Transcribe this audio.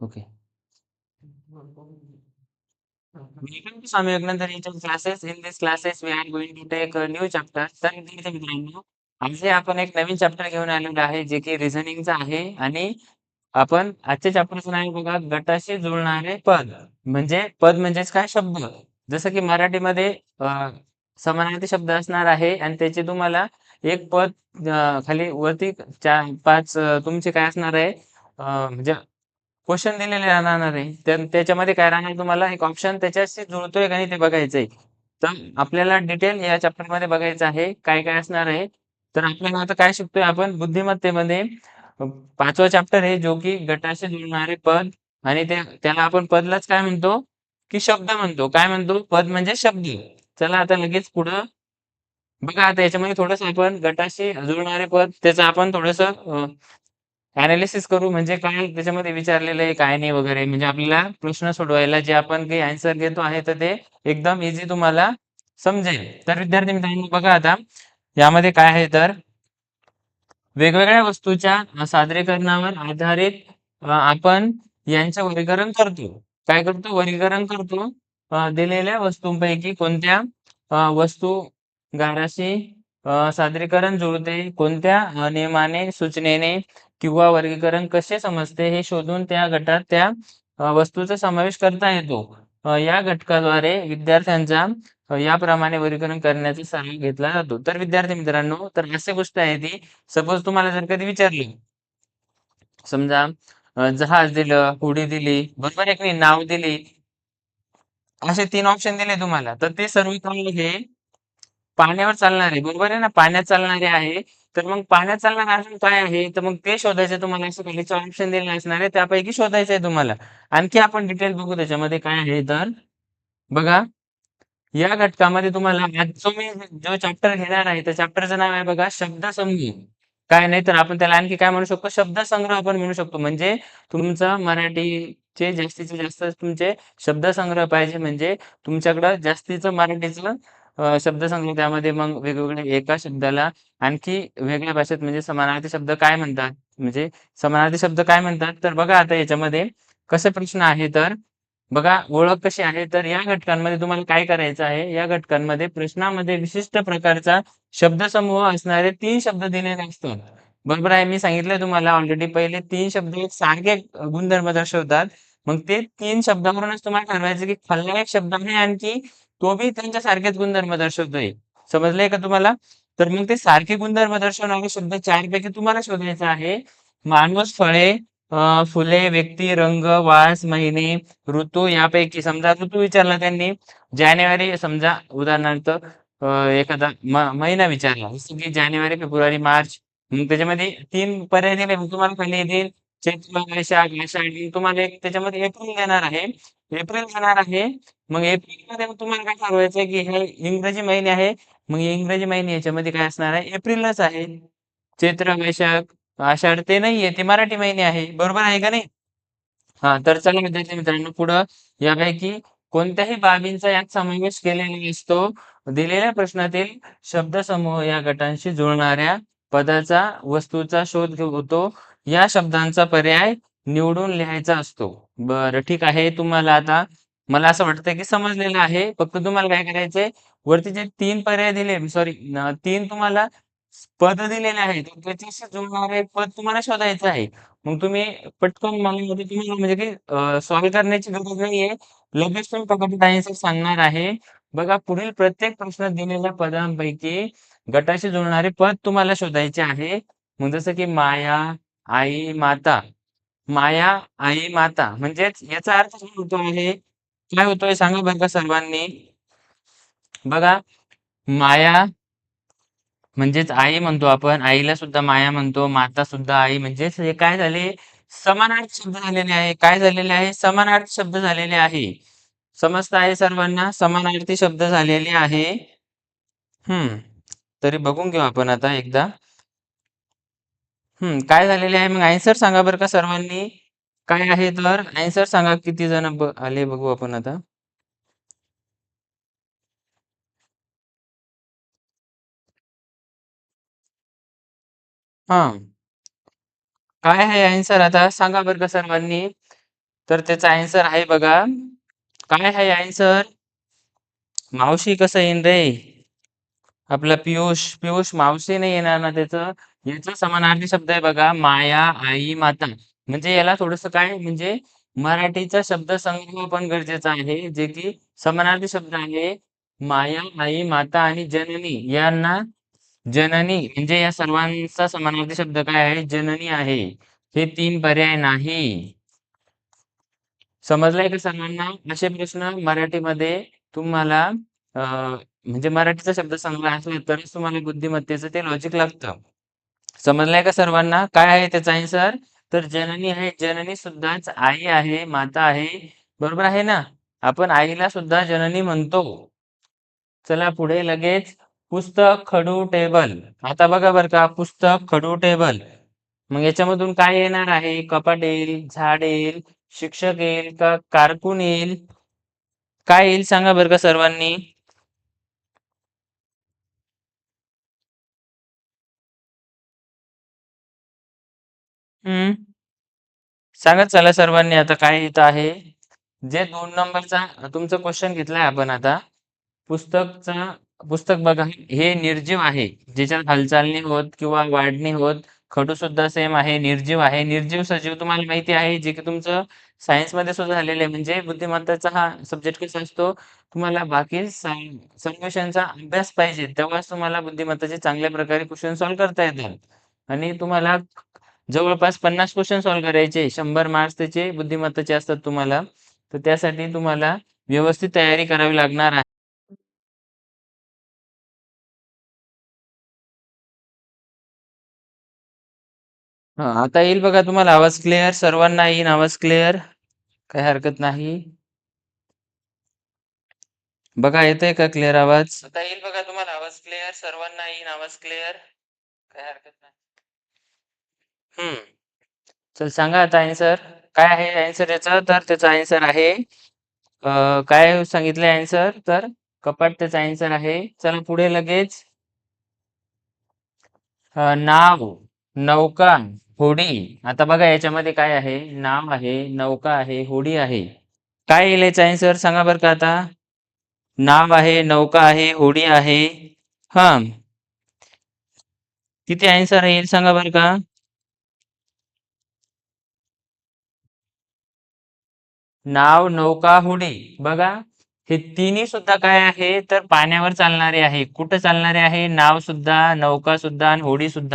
Okay Welcome to Swami Vivekananda classes classes. In this classes, we are going to take a new chapter. तर विद्यार्थी मित्रांनो, आज आपण एक नवीन चॅप्टर घेऊन आलेलो आहे, जे की रिझनिंगचा आहे आणि आपण आजच्या चॅप्टरचं नाव बघा गटाशी जुळणारे पद. म्हणजे पद म्हणजेच काय शब्द. जसं की मराठीमध्ये समानार्थी शब्द असणार आहे आणि त्याचे तुम्हाला एक पद खाली वरती चार पाच तुमचे काय असणार आहे म्हणजे क्वेश्चन दिलेले राहणार आहे. तर त्याच्यामध्ये काय राहणार तुम्हाला एक ऑप्शन त्याच्याशी जुळतोय का नाही ते बघायचंय. तर आपल्याला डिटेल या चॅप्टरमध्ये बघायचं आहे. काय काय असणार आहे. तर आपल्याला आता काय शिकतोय आपण बुद्धिमत्तेमध्ये पाचवा चॅप्टर आहे जो की गटाशी जुळणारे पद आणि ते त्याला आपण पदलाच काय म्हणतो की शब्द म्हणतो. काय म्हणतो? पद म्हणजे शब्द. चला आता लगेच पुढं बघा आता याच्यामध्ये थोडस आपण गटाशी जुळणारे पद त्याचं आपण थोडस ॲनालिसिस करू म्हणजे काय त्याच्यामध्ये विचारलेलं आहे, काय नाही वगैरे. म्हणजे आपल्याला प्रश्न सोडवायला जे आपण काही ॲन्सर घेतो आहे, तर ते एकदम इझी तुम्हाला समजेल. तर विद्यार्थी मित्रांनो बघा आता यामध्ये काय आहे तर वेगवेगळ्या वस्तूच्या सादरीकरणावर आधारित आपण यांचं वर्गीकरण करतो. काय करतो? वर्गीकरण करतो. दिलेल्या वस्तूंपैकी कोणत्या वस्तू गाराशी सादरीकरण जुळते, कोणत्या नियमाने, सूचनेने किंवा वर्गीकरण कसे समजते हे शोधून त्या गटात त्या वस्तूचा समावेश करता येतो. या घटकाद्वारे विद्यार्थ्यांचा याप्रमाणे वर्गीकरण करण्याचा सराव घेतला जातो. तर विद्यार्थी मित्रांनो, तर अशी गोष्ट आहे ती सपोज तुम्हाला जर कधी विचारलं समजा जहाज दिलं, हुडी दिली, बरोबर एक नाही? नाव दिली. असे तीन ऑप्शन दिले तुम्हाला. तर ते सर्व काय हे पाण्यावर चालणारे, बरोबर आहे ना? पाण्यात चालणारे आहे. तर मग पाण्यात चालणारा अजून काय आहे? तर मग ते शोधायचं तुम्हाला असं खाली 4 ऑप्शन दिलेलं असणार आहे. त्यापैकी शोधायचं आहे तुम्हाला. आणखी आपण डिटेल बघू त्याच्यामध्ये काय आहे तर बघा या घटकामध्ये तुम्हाला आज जो मी जो चॅप्टर घेणार आहे, त्या चॅप्टरचं नाव आहे बघा शब्दसमूह. काय नाही तर आपण त्याला आणखी काय म्हणू शकतो? शब्दसंग्रह आपण म्हणू शकतो. म्हणजे तुमचा मराठीचे जास्तीचे जास्त तुमचे शब्दसंग्रह पाहिजे म्हणजे तुमच्याकडं जास्तीचं मराठीचं अ, शब्दसंग्रह त्यामध्ये मग वेगवेगळ्या एका शब्दाला आणखी वेगळ्या भाषेत म्हणजे समानार्थी शब्द काय म्हणतात? म्हणजे समानार्थी शब्द काय म्हणतात? तर बघा आता याच्यामध्ये कसे प्रश्न आहे तर बघा ओळख कशी आहे? तर या घटकांमध्ये तुम्हाला काय करायचं आहे? या घटकांमध्ये प्रश्नामध्ये विशिष्ट प्रकारचा शब्दसमूह असणारे 3 शब्द दिलेले असतात. बरोबर आहे. मी सांगितलंय तुम्हाला ऑलरेडी पहिले 3 शब्द एक सारखे गुणधर्म दर्शवतात. मग ते 3 शब्दावरूनच तुम्हाला ठरवायचं की खालना एक शब्द आहे आणखी तो बी त्यांच्या सारखेच गुणधर्म दर्शवतोय. समजलंय का तुम्हाला? तर मग ते सारखे गुणधर्म दर्शवणारे शब्द चार पैकी तुम्हाला शोधायचा आहे. माणूस, फळे, फुले, व्यक्ती, रंग, वास, महिने, ऋतू यापैकी समजा ऋतू विचारला त्यांनी जानेवारी समजा उदाहरणार्थ एखादा महिना विचारला. जसं की जानेवारी, फेब्रुवारी, मार्च. मग त्याच्यामध्ये तीन पर्याय दिले. मग तुम्हाला खाली येतील चैत्र, वैशाख, आषाढ. मग तुम्हाला एक त्याच्यामध्ये एप्रिल देणार आहे. एप्रिल देणार आहे. मग एप्रिलमध्ये मध्ये तुम्हाला काय ठरवायचं की हे इंग्रजी महिने आहे. मग इंग्रजी महिने याच्यामध्ये काय असणार आहे? एप्रिलच आहे. चैत्र, वैशाख, आषाढ ते नाहीये. ते मराठी महिने आहे. बरोबर आहे का नाही? हा तर चला विद्यार्थी मित्रांनो पुढं यापैकी कोणत्याही बाबींचा यात समावेश केलेला असतो दिलेल्या प्रश्नातील शब्दसमूह या गटांशी जुळणाऱ्या पदाचा, वस्तूचा शोध घेतो. या शब्दांचा पर्याय निवडून लिहायचा असतो. बरं ठीक आहे. तुम्हाला आता मला असं वाटतंय की समजलेलं आहे. फक्त तुम्हाला काय करायचंय वरती जे तीन पर्याय दिले सॉरी तीन तुम्हाला पद दिलेले आहेत. त्याच्याशी जुळणारे पद तुम्हाला शोधायचं आहे. मग तुम्ही पटकन मला म्हणजे तुम्हाला म्हणजे की सॉल्व्ह करण्याची गरज नाहीये. लगेच तुम्ही पकडत आन्सर सांगणार आहे. बघा पुढील प्रत्येक प्रश्नात दिलेल्या पदांपैकी गटाशी जुळणारे पद तुम्हाला शोधायचे आहे. मग जसं की माया, आई, माता. माया, आई, माता म्हणजेच याचा अर्थ काय होतो आहे? काय होतोय सांगा बरं का सर्वांनी? बघा माया म्हणजेच आई म्हणतो आपण. आईला सुद्धा माया म्हणतो. माता सुद्धा आई म्हणजेच हे काय झाले? समानार्थ शब्द झालेले आहे. काय झालेले आहे? समानार्थ शब्द झालेले आहे. समजत आहे सर्वांना? समानार्थी शब्द झालेले आहे. हम्म तरी बघून घेऊ आपण आता एकदा. हं. काय झालेले आहे मग ॲन्सर सांगा बरं का सर्वांनी? काय आहे तर ॲन्सर सांगा किती जण ब आले बघू आपण आता. हां. काय आहे ॲन्सर आता सांगा बरं का सर्वांनी? तर त्याचा आन्सर आहे बघा काय आहे आन्सर मावशी कसं येईन रे आपला पियुष पियुष मावशी नाही येणार ना त्याचं याचा समानार्थी शब्द आहे बघा माया आई माता. म्हणजे याला थोडस काय म्हणजे मराठीचा शब्द संग्रह पण गरजेचा आहे जे की समानार्थी शब्द आहे माया आई माता आणि जननी. यांना जननी म्हणजे या सर्वांचा समानार्थी शब्द काय आहे? जननी आहे. हे तीन पर्याय नाही. समजलंय का सर्वांना? असे प्रश्न मराठीमध्ये तुम्हाला म्हणजे मराठीचा शब्द संग्रह असला तरच तुम्हाला बुद्धिमत्तेचं ते लॉजिक लागतं. समजलंय का सर्वांना? काय आहे त्याचा आन्सर तर जननी आहे जननी सुद्धाच आई आहे माता आहे. बरोबर आहे ना? आपण आईला सुद्धा जननी म्हणतो. चला पुढे लगेच. पुस्तक खडू टेबल. आता बघा बर का पुस्तक खडू टेबल. मग याच्यामधून काय येणार आहे? कपाट येईल झाड येईल शिक्षक येईल का कारकून येईल? काय येईल सांगा बरं का सर्वांनी? हम्म. सांगत चला सर्वांनी आता काय येत आहे? जे दोन नंबरचा तुमचं क्वेश्चन घेतलाय आपण आता. पुस्तकचा पुस्तक बघा हे निर्जीव आहे. ज्याच्यात हालचाल नाही होत किंवा वाढ नाही होत खडू सुद्धा सेम आहे निर्जीव आहे. निर्जीव सजीव तुम्हाला माहिती आहे जे की तुमचं सायन्समध्ये सुद्धा झालेलं आहे. म्हणजे बुद्धिमत्ताचा हा सब्जेक्ट कसा असतो? तुम्हाला बाकी सॉल्युशनचा अभ्यास पाहिजे तेव्हाच तुम्हाला बुद्धिमत्ताचे चांगल्या प्रकारे क्वेश्चन सॉल्व्ह करता येतात. आणि तुम्हाला जवळपास पन्नास क्वेश्चन सॉल्व्ह करायचे. शंभर मार्क्स त्याचे बुद्धिमत्ताचे असतात तुम्हाला. तर त्यासाठी तुम्हाला व्यवस्थित तयारी करावी लागणार आहे. हा आता येईल बघा तुम्हाला आवाज क्लिअर सर्वांना येईल आवाज क्लिअर काही हरकत नाही. बघा येतोय का क्लिअर आवाज? आता येईल बघा तुम्हाला आवाज क्लिअर सर्वांना येईल आवाज क्लिअर काही हरकत नाही हम्म चल सांगा आता आन्सर काय आहे आन्सर याचं? तर त्याचा आन्सर आहे अं, काय सांगितलं आन्सर तर कपाट त्याचा आन्सर आहे. चला पुढे लगेच. अं, नाव नौका होडी. आता बघा याच्यामध्ये काय आहे? नाव आहे नौका आहे होडी आहे. काय येईल याचा आन्सर सांगा बरं का आता. नाव आहे नौका आहे होडी आहे. हा. किती आन्सर येईल? सांगा बरं का. नाव नौका होडी. बघा हे तिन्ही सुद्धा काय आहे? तर पाण्यावर चालणारे आहे. कुठं चालणारे आहे? नाव सुद्धा नौका सुद्धा आणि होडी सुद्धा.